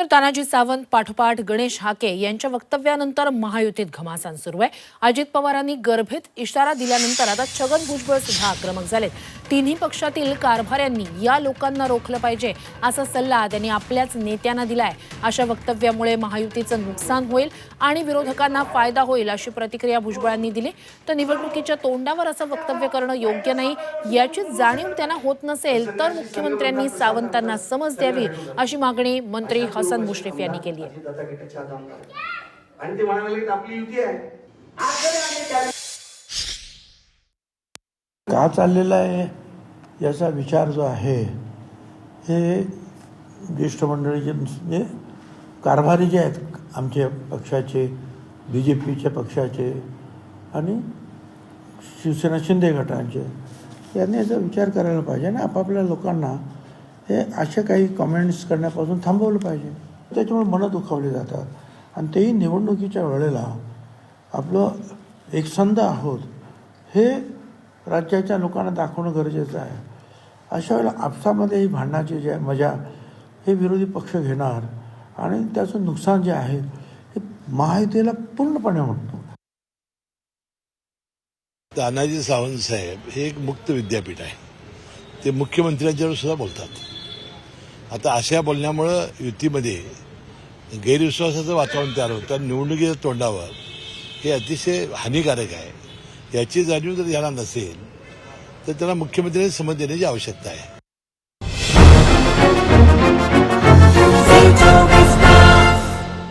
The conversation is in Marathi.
तर तानाजी सावंत पाठोपाठ गणेश हाके यांच्या वक्तव्यानंतर महायुतीत घमासान सुरू आहे. अजित पवारांनी गर्भेत इशारा दिल्यानंतर आता छगन भुजबळ सुद्धा आक्रमक झालेत. तिन्ही पक्षातील कारभाऱ्यांनी या लोकांना रोखलं पाहिजे असा सल्ला त्यांनी आपल्याच नेत्यांना दिलाय. अशा वक्तव्यामुळे महायुतीचं नुकसान होईल आणि विरोधकांना फायदा होईल अशी प्रतिक्रिया भुजबळांनी दिली. तर निवडणुकीच्या तोंडावर असं वक्तव्य करणं योग्य नाही याची जाणीव त्यांना होत नसेल तर मुख्यमंत्र्यांनी सावंतांना समज द्यावी अशी मागणी मंत्री हसन मुश्रीफ यांनी केली आहे. आणि ते म्हणाले आपली युती आहे. का चाललेला आहे याचा विचार जो आहे हे ज्येष्ठ मंडळीचे म्हणजे कारभारी जे आहेत आमच्या पक्षाचे बी जे पीच्या पक्षाचे आणि शिवसेना शिंदे गटांचे यांनी याचा विचार करायला पाहिजे आणि आपापल्या लोकांना हे अशा काही कमेंट्स करण्यापासून थांबवलं पाहिजे. त्याच्यामुळे मनं दुखावली जातात. आणि तेही निवडणुकीच्या वेळेला आपलं एकसंध आहोत हे राज्याच्या लोकांना दाखवणं गरजेचं आहे. अशा वेळेला आपसामध्ये ही भांडणाची जी आहे मजा हे विरोधी पक्ष घेणार आणि त्याचं नुकसान जे आहे हे महायुतीला पूर्णपणे म्हणतो. तानाजी सावंत साहेब हे एक मुक्त विद्यापीठ आहे. ते मुख्यमंत्र्यांच्यावर सुद्धा बोलतात. आता अशा बोलण्यामुळं युतीमध्ये गैरविश्वासाचं वातावरण तयार होतं. निवडणुकीच्या तोंडावर हे अतिशय हानिकारक आहे. याची जाणीव जर याला नसेल तर त्याला मुख्यमंत्र्यांनी समज देण्याची आवश्यकता आहे.